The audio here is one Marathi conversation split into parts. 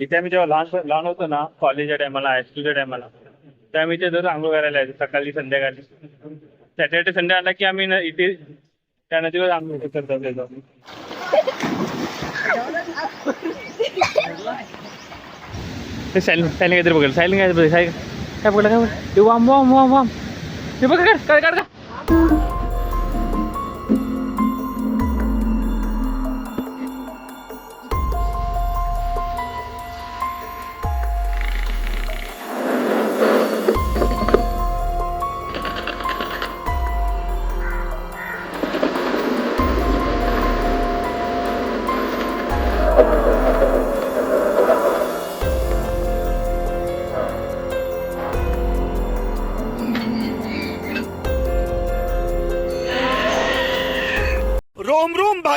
इथे आम्ही जेव्हा लहान लहान होतो ना कॉलेजच्या टायमाला हायस्कूलच्या टायमाला तेव्हा आम्ही इथे दररोज आंघोळ करायला यायचो सकाळी संध्याकाळी. सॅटर्डे संडे आला की आम्ही ना इथे त्या नदीवर आंघोळ करतो यायचो. ते सायलेंट सायलेंट काहीतरी बघेल सायलिंग काय बघेल सायलेंट काय बघलं काय बघ ते वाम वाम वाम वाम. ते बघ काढ काढ काढ काढ.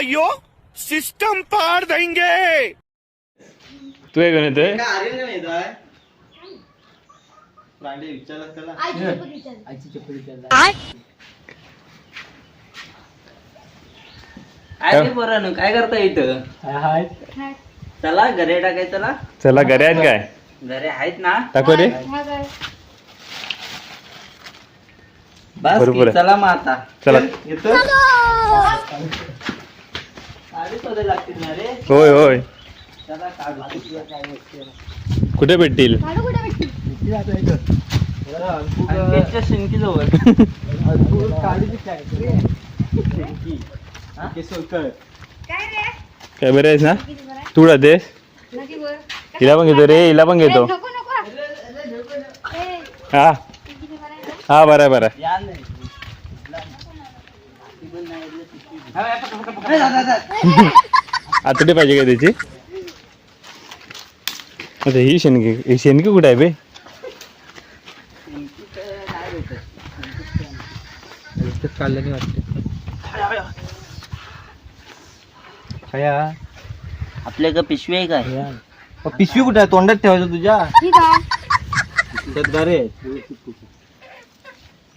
भाइयों सिस्टम पार देंगे। तू हे। घेऊन येतोय काय करता इथं? चला घरे टाकाय चला। चला घरी आहेत काय? घरे आहेत ना? टाकू रे. बस बरोबर आहे. चला मग आता. चला. येतो साडी शोधायला लागतील ना रे होय होय. कुठे भेटतील? काय? बरं आहेस ना? तू राहतेस हिला पण घेतो रे हिला पण घेतो. हा. हा बरं आहे बरं आहे. या नाही आतडी पाहिजे का त्याची? आता ही शेणकी ही शेणकी कुठे आहे बे? चाललं नाही वाटतं छाया आपल्या का पिशवी आहे काय? पिशवी कुठे आहे? तोंडात ठेवायचं तुझ्या?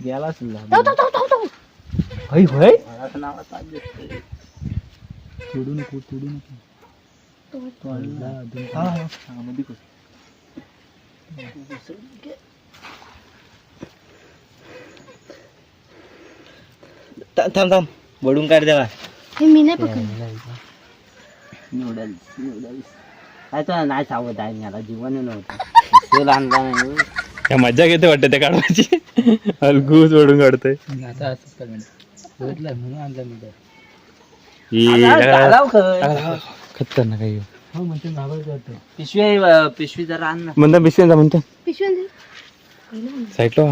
गेला असेल होय होय? तर नाव. तोडू नको तोडू नको. तोडला. हा, हा, हा, मध्ये थांब थांब. वडून काढ देवा. मी नाही नूडल्स नूडल्स काय तर नाही सावध आहे मला जीवन नव्हतं. लहान लहान काय मजा घेते वाटतं त्या काढवायची. अलगूच ओढून काढतोय. आता असंच म्हणून आणलं मी तर. ही. खतरनाक आहे. हो. म्हणते नावाच वाटतं पिशवी आहे, अं, पिशवी जरा आण ना. म्हणता बिस्किट म्हणता. पिशवी साईडला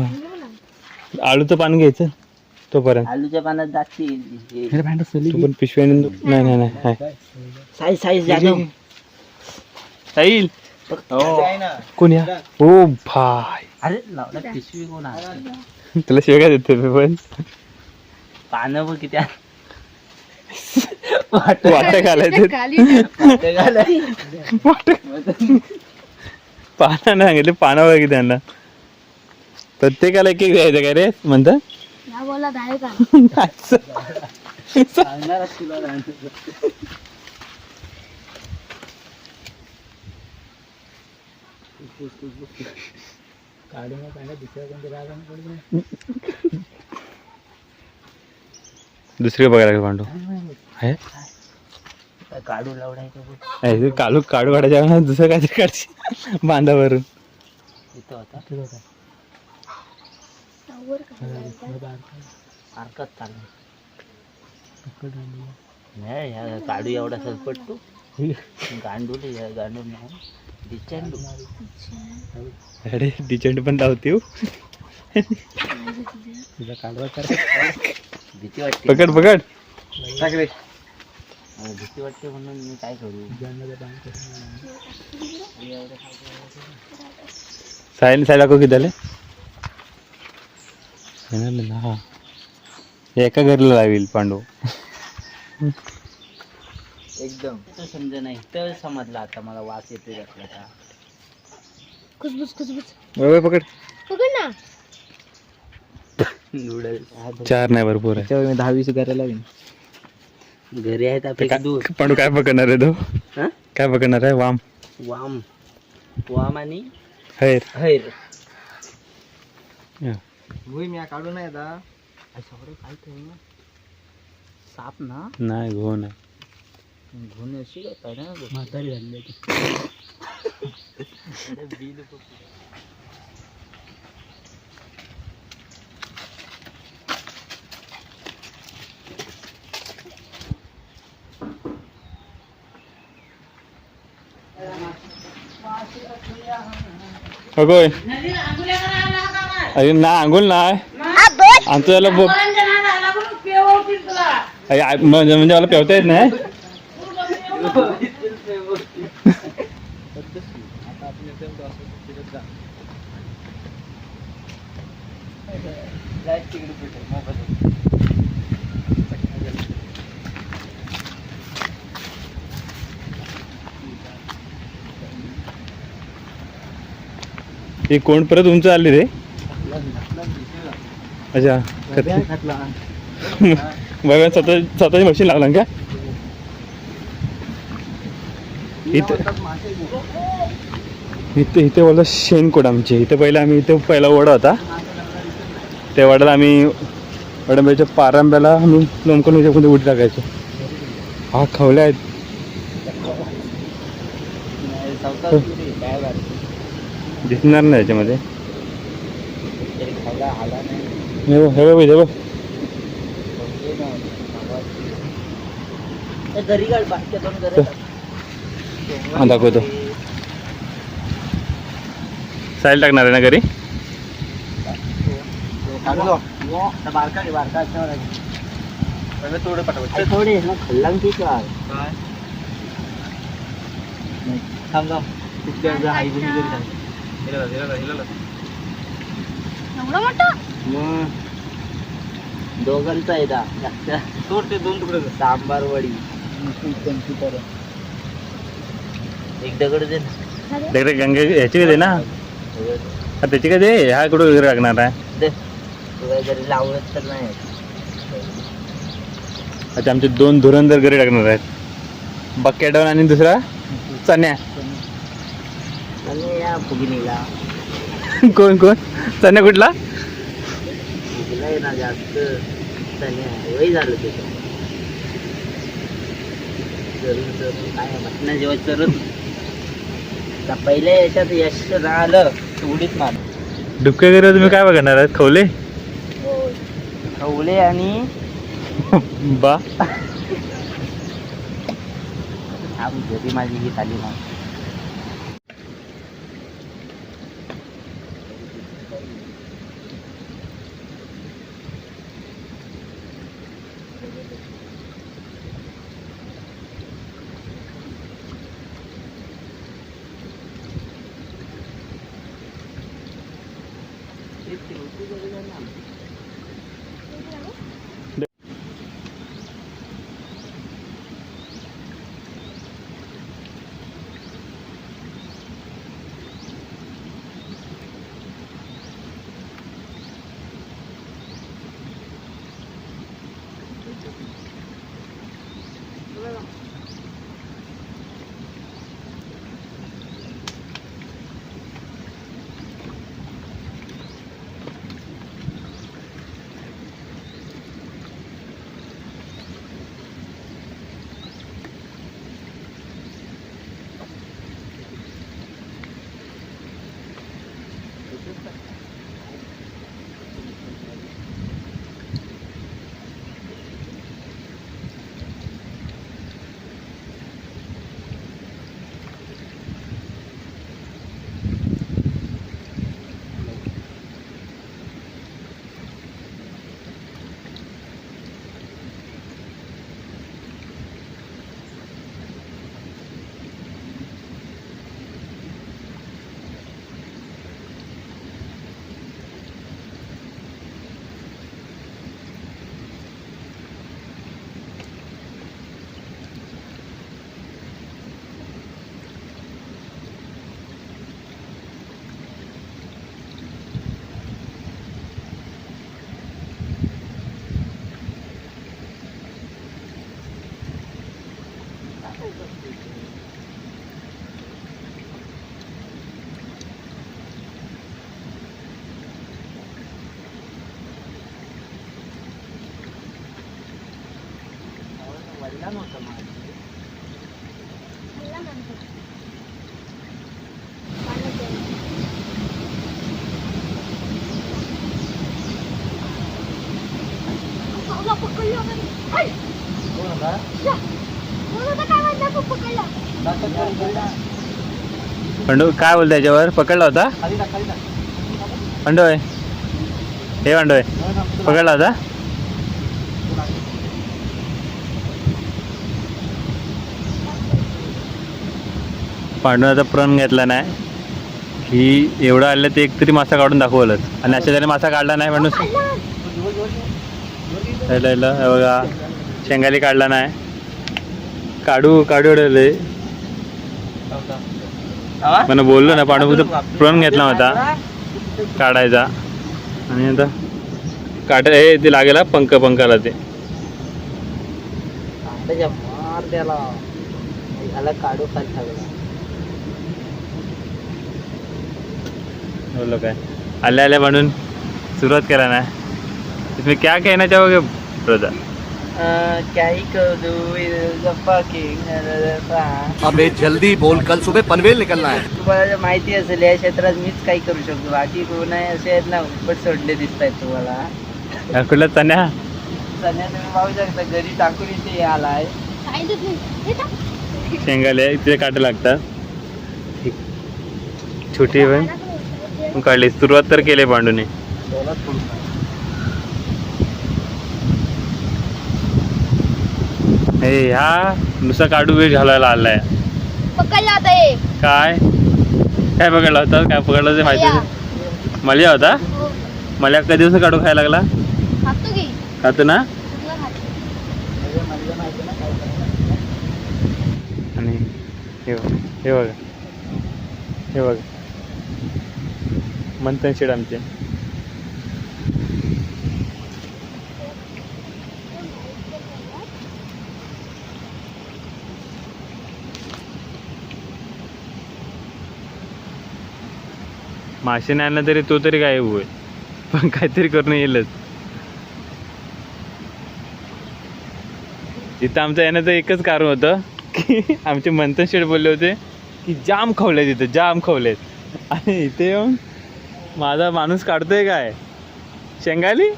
आळूचं पान घ्यायचं तोपर्यंत. आलूच्या पानात जातील अरे भांडं सली तू पण पिशवी आणून दे. नाही नाही नाही. साईज साईज जाणव साहिल कोण या? ओ भाय अरे लावला पिशवी कोण आहे तुला शिवाय काय देते मी पण? पानं बघ किती आहे. वाटं घालायचं. खाली ते घालाय. पानं नाही सांगितले पानावर किती त्यांना प्रत्येकाला एक एक द्यायचं काय रे? म्हणता? या बोला. काढून दुसऱ्या कोणत्या रागा पडलं दुसरी बघायला लागेल पांडू आहे? काय काढू लावडायचं ते काढू काढू काढायच्या दुसरं काहीतरी काढची बांधावरून. इथं होता? कुठे होता. हरकत चालू. नाही ह्या काढू एवढा सरपट तू. गांडूल या गांडूल नाही. डिचेंडू. अरे डिचंड पण लावते हो. तुझा काढवा कर भीती वाटते. पकड पकड. मला भीती वाटते म्हणून मी काय करू? सायन सायला को किती हा हे एका घरला लावील पांडू. एकदम. समज नाही तर समजलं आता मला वास येतोय त्याचा खुसबुस खुसबुस. बरोबर पकड. पकड ना. चार नाही भरपूर आहे. त्यावेळी मी दहावीस करायला लागेल घरी आहेत आपले दूर पांडू काय पकडणार आहे तो? हा? काय पकडणार आहे? वाम. वाम. वाम आणि हैर. हैर. या. भुई मी काढू नाही आता. सगळं काय ते? साप ना? नाही घो नाही घेऊन अशी काय? ना म्हातारी झाली अगोय अरे ना आंघोळ नाही. आमचं त्याला म्हणजे म्हणजे मला पेवता येत नाही. ही कोण परत उंच आली रे? अच्छा बघा स्वतः स्वतःची मशीन लागला का? इथं इथं इथे बोललं शेणकोड आमचे. इथं पहिला आम्ही इथे पहिला वडा होता. त्या वडाला आम्ही वडंब्याच्या पारंब्याला आम्ही लोमकून मध्ये उडी टाकायचो. हा खवल्या आहेत. दिसणार नाही याच्यामध्ये. हे बघ हे दाखवतो. साईल टाकणार आहे ना घरी? आहे. अरे थोडे ना खल्लांग की काय? थांब थांब. घरी. एवढं मोठं? मग दोघांचा आहे दा. सोड ते दोन तुकडे सांबार वडी एक दगड दे ना. गंगे ह्याची कधी ना. त्याची कधी हा कुठं वगैरे लागणार आहे? दे. जरी लावलं तर नाही. अच्छा आमचे दोन धुरंधर घरी टाकणार आहेत. बकेटॉन आणि दुसरा चण्या. फुगिनीला कोण कोण? चण्या कुठला? फुगला आहे ना जास्त वय झालं ते चरून चरून काय म्हटलं जेव्हा चरून आता पहिल्या याच्यात यश राहिलं तर उडीत मार डुबके घरी तुम्ही काय बघणार आहेत? खवले? खवले आणि बा. थांब घरी माझी ही खाली ना पंडू काय बोलतो याच्यावर? पकडला होता? खाली टाक, खाली टाक. पंडोय हे पंडोय हो ना, तुला- पकडला होता? पांडुराचा प्रण घेतला नाही की एवढं आलं ते एक तरी मासा काढून दाखवलंच आणि अशा त्याने मासा काढला नाही म्हणून बघा शेंगाली काढला नाही. काढू काढू उडवले मला बोललो ना पांडू प्रण घेतला होता काढायचा. आणि आता काट हे ते लागेल पंख पंखाला ते. काढू खाली सगळं बोललो काय? आले आले म्हणून सुरुवात करा ना. इसमें क्या कहना चाहोगे ब्रदर अबे जल्दी बोल कल सुबह पनवेल निकलना है। तुम्हाला जर माहिती असेल या क्षेत्रात मीच काही करू शकतो. बाकी कोण आहे असे आहेत ना उपट सोडले दिसत आहेत तुम्हाला कुठला तन्या सध्या तुम्ही पाहू शकता घरी टाकून इथे आलाय. हे. शेंगाले इथे काटे लागतात. छोटी पण पण काढली. सुरुवात तर केली पांडूने. हे ह्या नुसता काढू वेळ घालायला आलाय. काय? काय पकडला होता? काय पकडला ते माहिती. मल्या. होता? हो. मल्या कधी दिवस काढू खायला लागला? खातो ना. आणि हे बघ हे बघा हे बघा. मंथन शेड आमचे. मासे नाही आणलं तरी तो तरी काय होईल पण काहीतरी करून येईलच. इथं आमचं येण्याचं एकच कारण होतं की आमचे मंथन शेड बोलले होते की जाम खवले इथं जाम खवलेत. आणि इथे येऊन माझा माणूस काढतोय काय? शेंगाली?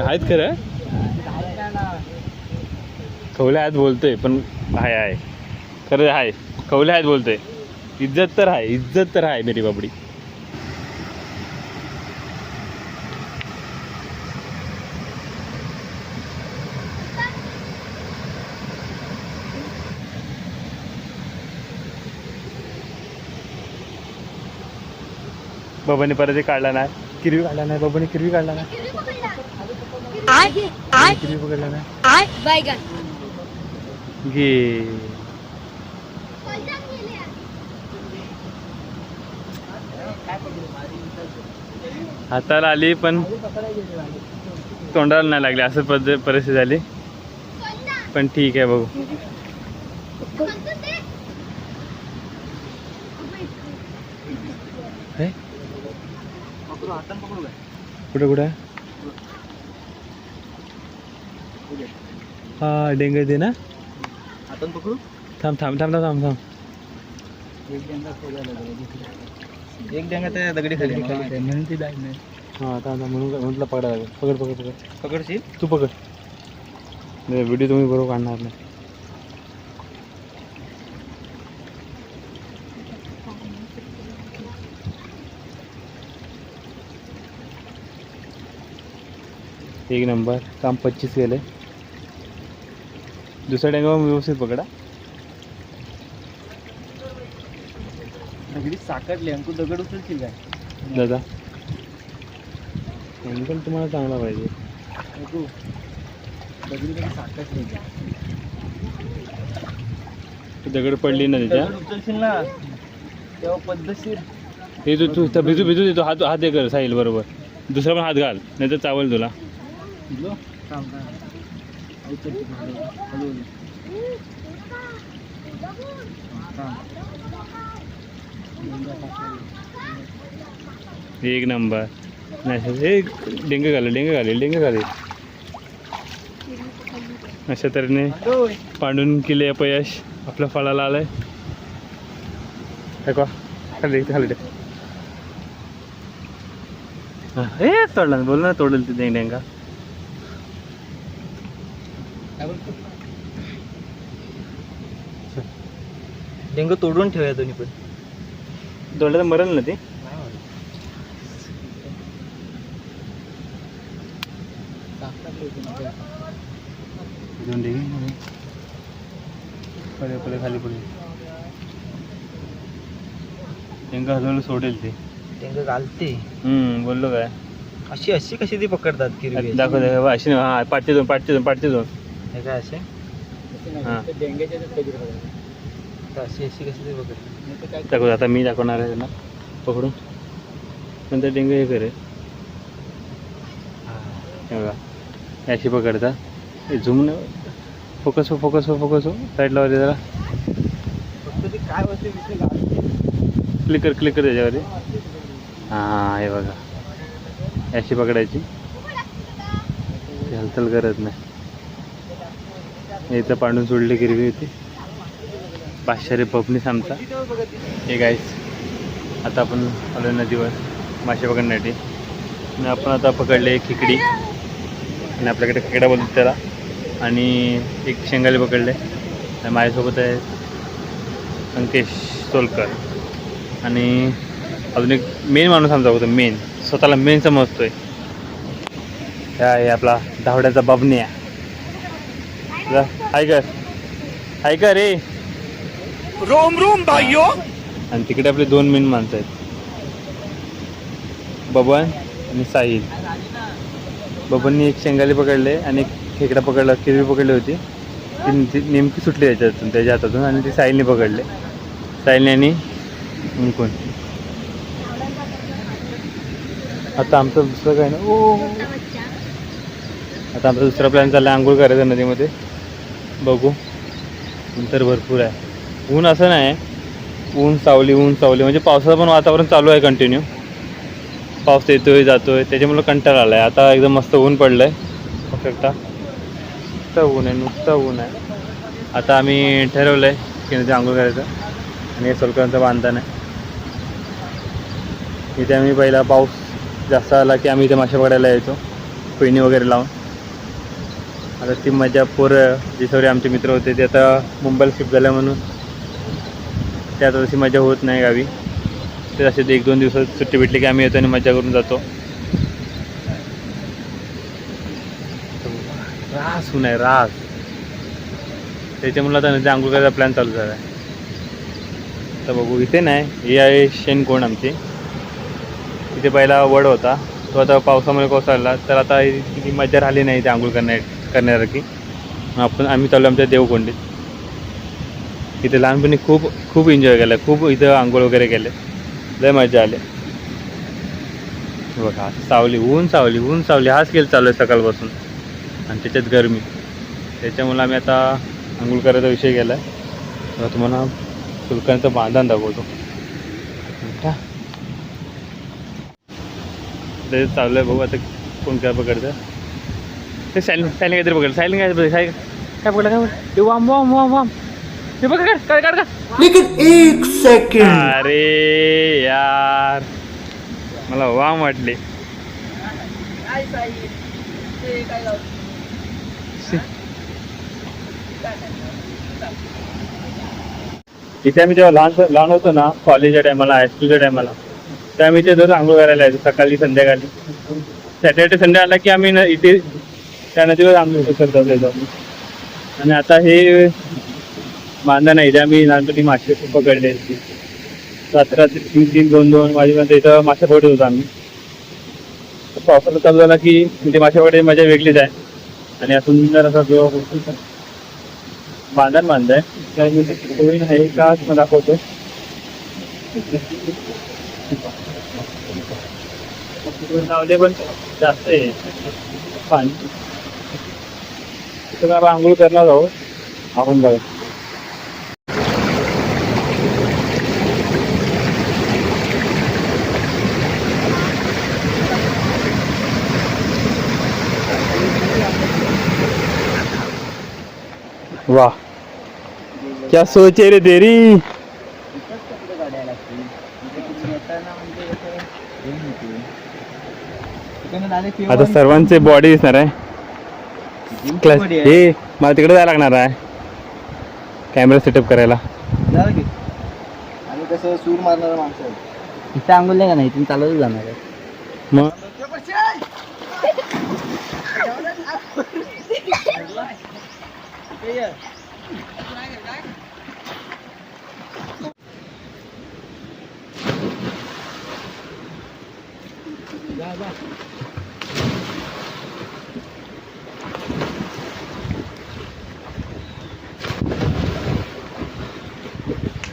आहेत खरं? खवले आहेत बोलतोय पण आहे आहे खरं आहे खवले आहेत बोलतोय. इज्जत तर आहे इज्जत तर आहे मेरी बाबडी. बाबाने परत एक काढला नाही. किरवी काढला नाही. बाबाने किरवी काढला नाही? किरवी पकडला. नाही. घे. हाताला आली पण तोंडाला नाही लागली. असं पद्ध परिस्थिती झाली. पण ठीक आहे बघू? कुठं कुठं? हा डेंग ते ना. आपण पकडू? थांब थांब थांब थांब थांब. थांब एक डेंगा एक डेंगा त्या दगडी खाली म्हणून ती बॅग नाही. हां थांब थांब म्हणून म्हटलं पकडा लागेल पकड पकड. पकड पकडशील तू पकड. नाही व्हिडिओ तुम्ही बरोबर काढणार नाही. एक नंबर काम पच्चीस गेले दुसऱ्या डेंगा व्यवस्थित पकडा. दगडी साकडली अंकू दगड उचलशील काय? दादा पण तुम्हाला चांगला पाहिजे. अंकू दगडी कधी साकडली दगड पडली ना त्याच्या? दगड उचलशील ना तेव्हा पद्धतशीर. हे तू तू भिजू भिजू देतो. हात हात हे कर साईल बरोबर. दुसरा पण हात घाल नाही तर चावल तुला. उचल. एक नंबर. नाही हे डेंगे घाले डेंगे घाले डेंगे घाले अशा तऱ्हेने पांडून केले अपयश. आपल्या फळाला आलंय. का खाली खाली हा, हे तोडला. बोल ना तोडेल ते डेंगा डेंग. तोडून ठेवूया दोन्ही पण. तोडलं तर मरल ना ते? दोन डेंगे पडे पडे खाली पडे डेंगा हजवलं सोडेल ते. डेंग घालते. हम्म बोललो काय? अशी अशी कशी ती पकडतात किरवी दाखव दाखव अशी हा पाठचे दोन पाठचे दोन पाठचे दोन हे काय असे? हां. तर अशी अशी कशी ती पकडतात दाखव आता मी दाखवणार आहे त्यांना पकडून. नंतर डेंगू हे करे? हे बघा अशी पकडता. हे झूम फोकस हो फोकस हो फोकस हो साईडला वगैरे जरा. फक्त ती काय घालते क्लिक कर क्लिक कर त्याच्यावरती. हां हे बघा. अशी पकडायची. ती हालचाल करत नाही. इथं पांडून सोडली गिरवी होती. पाचशे पबनीस आमचा. हे गाईस आता आपण आलो नदीवर मासे पकडण्यासाठी. आणि आपण आता पकडले खेकडी. आणि आपल्याकडे खेकडा बोलतो त्याला. आणि एक शेंगाले पकडले. आणि माझ्यासोबत आहे अंकेश सोलकर. आणि अजून एक मेन माणूस आमचा होतो मेन स्वतःला मेन समजतोय. त्या आहे आपला धावड्याचा बबन्या. जा, हाय कर हाय का रे रोम रोम भाइयों आणि तिकडे आपले दोन मेन माणसं आहेत. बबन आणि साहिल बबननी एक शेंगाली पकडले आणि एक खेकडा पकडला किरवी पकडली होती. ती ती नेमकी सुटली त्याच्यातून त्याच्या हातातून आणि ती साहिलने पकडले. साहिलने आणि कोण आता आमचं दुसरं काय ना ओ! आता आमचा दुसरा प्लॅन चालला आंघोळ करायचा नदीमध्ये. बघू. नंतर भरपूर आहे. ऊन असं नाही. ऊन सावली ऊन सावली. म्हणजे पावसाचं पण वातावरण चालू आहे कंटिन्यू पाऊस येतोय जातोय. त्याच्यामुळे कंटाळा आला आहे आता एकदम मस्त ऊन पडलं आहे. बघू नुसतं ऊन आहे नुसतं ऊन आहे. आता आम्ही ठरवलं आहे की नदी आंघोळ करायचं. आणि हे सोलकरांचं बांधता आहे. इथे आम्ही पहिला पाऊस जास्त आला की आम्ही इथे मासे पकडायला यायचो. पेणी वगैरे लावून. आता ती मजा पोरं जे सगळे आमचे मित्र होते ते आता मुंबईला शिफ्ट झाल्या म्हणून ते आता तशी मजा होत नाही गावी. ते असे एक दोन दिवसात सुट्टी भेटली की आम्ही येतो आणि मजा करून जातो. रास होऊन आहे रास. त्याच्यामुळे आता नदी आंघोळ करायचा प्लॅन चालू झाला आहे. तर बघू इथे नाही हे आहे शेणकोण आमची. तिथे पहिला वड होता. तो आता पावसामुळे कोसळला. तर आता ती मजा राहिली नाही इथे आंघोळ करण्या करण्यासारखी. मग आपण आम्ही चालू आमच्या देवकोंडीत इथे लहानपणी खूप खूप एन्जॉय केलं. खूप इथं आंघोळ वगैरे केले. लय मजा आली. बघा सावली ऊन सावली ऊन सावली. हाच खेळ चालू आहे सकाळपासून. आणि त्याच्यात गरमी. त्याच्यामुळे आम्ही आता आंघोळ करायचा विषय केला आहे तुम्हाला शुल्कांचं बांधण दाखवतो. ते चालू आहे बघू आता कोण काय पकडतं. ते सायलिंग सायलिंग काहीतरी पकडलं. सायलिंग काय पकडलं? साय काय पकडलं? काय पकडलं? वाम वाम वाम वाम. ते बघ काय काय काढ का अरे यार मला वाम वाटले. इथे आम्ही जेव्हा लहान लहान होतो ना कॉलेजच्या टायमाला हायस्कूलच्या टायमाला तर आम्ही इथे दररोज आंघोळ करायला यायचो सकाळी संध्याकाळी. सॅटर्डे संडे आला की आम्ही इथे त्या नदीवर आंघोळ करतो आणि आता हे बांधण आहे. इथे आम्ही लहानपणी मासे खूप पकडले रात्री रात्री तीन तीन दोन दोन वाजेपर्यंत इथं मासे पकडत होतो आम्ही. पावसाला चालू झाला की म्हणजे माशाकडे मजा वेगळीच आहे. आणि असून सुंदर असा जो बांधण बांधलाय त्यामध्ये आहे का? तुम्हाला दाखवतो. लावले पण जास्त आहे. पाणी. तिथं आपण आंघोळ करणार आहोत. आपण बघा वाह क्या सोच है रे तेरी? आता सर्वांचे बॉडी दिसणार आहे. क्लास आहे. हे मला तिकडे जायला लागणार आहे. कॅमेरा सेटअप करायला. आम्ही कसं सूर मारणारा माणसं आहे इथं आंघोळ नाही का नाही? इथून चालतच जाणार आहे. मग? Kia. Ra ra.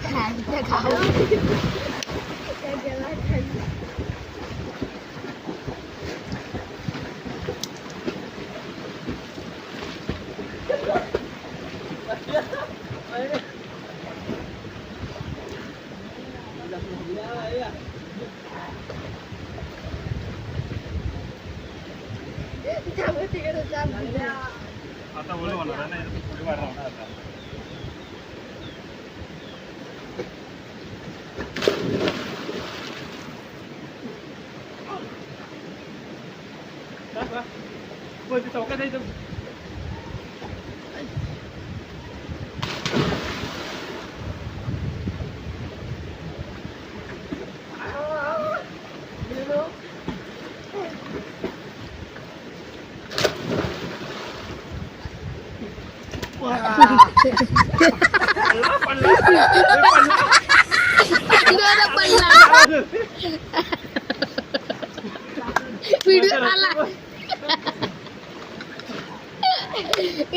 Cái này cái khẩu. Video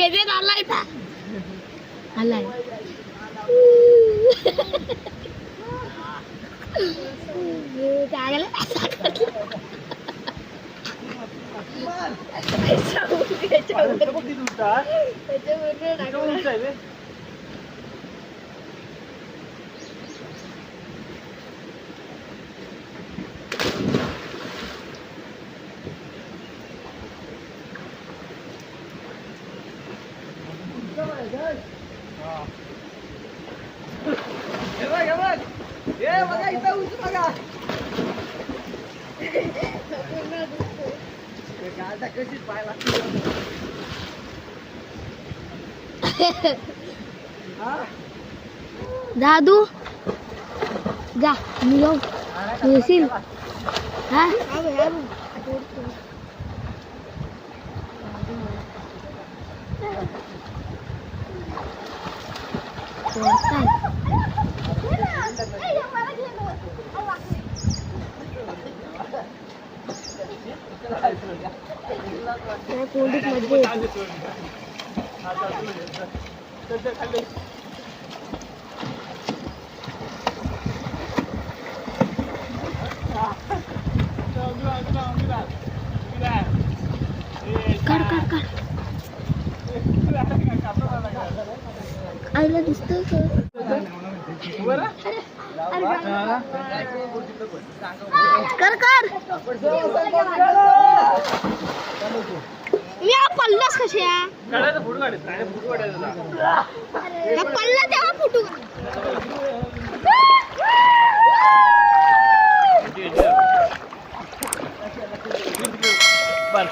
എന്നെ നല്ലായിട്ടാ അല്ല കാകല ചൗ ചൗ ചൗ ചൗ येते आलाय का आलाय दादू जा मी जाऊ तू येशील हा कोंडीत मध्ये येते. काढ काढ काढ आईला दिसतोय का कर कर। मी पल्लास कशा पल्ला तेव्हा फुटू बरं